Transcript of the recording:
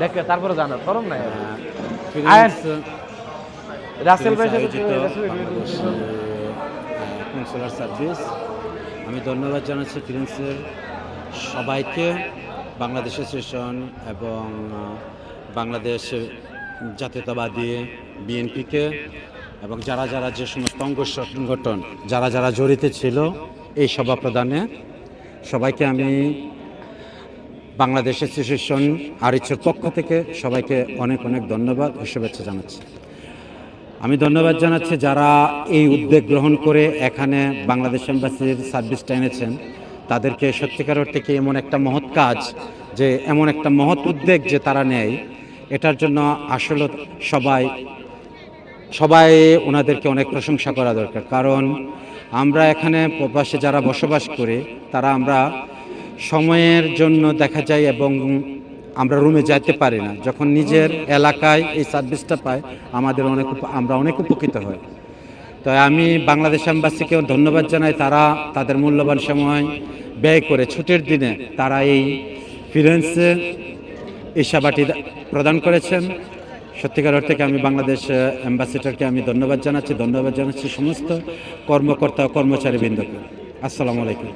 দেখে তারপরে জানো ফরম নাই। রাসেল ভাই সাথে আয়োজিত রাসেল কনসুলার সার্ভিস আমি ধন্যবাদ জানাচ্ছি ফিলিংসের সবাইকে বাংলাদেশ অ্যাসোসিয়েশন এবং বাংলাদেশ জাতীয়তাবাদী বিএনপিকে এবং যারা যারা যে সমস্ত অঙ্গ সংগঠন যারা যারা জড়িত ছিল এই সভা প্রদানে সবাইকে আমি বাংলাদেশ অ্যাসোসিয়েশন আরিচের পক্ষ থেকে সবাইকে অনেক অনেক ধন্যবাদ ও শুভেচ্ছা জানাচ্ছি। আমি ধন্যবাদ জানাচ্ছি যারা এই উদ্যোগ গ্রহণ করে এখানে বাংলাদেশ এম্বাসির সার্ভিসটা এনেছেন তাদেরকে সত্যিকার অর্থে কি এমন একটা মহৎ কাজ যে, এমন একটা মহৎ উদ্যোগ যে তারা নেয়, এটার জন্য আসলে সবাই সবাই ওনাদেরকে অনেক প্রশংসা করা দরকার। কারণ আমরা এখানে প্রবাসে যারা বসবাস করি, তারা আমরা সময়ের জন্য দেখা যায় এবং আমরা রুমে যাইতে পারি না। যখন নিজের এলাকায় এই সার্ভিসটা পাই আমাদের অনেক আমরা অনেক উপকৃত হই তো আমি বাংলাদেশ এম্বাসিকেও ধন্যবাদ জানাই। তারা তাদের মূল্যবান সময় ব্যয় করে ছুটির দিনে তারা এই ফিরেন্সে এই সেবাটি প্রদান করেছেন। সত্যিকার অর্থে আমি বাংলাদেশ অ্যাম্বাসিডারকে আমি ধন্যবাদ জানাচ্ছি। ধন্যবাদ জানাচ্ছি সমস্ত কর্মকর্তা কর্মচারী বৃন্দকে আসসালামু আলাইকুম।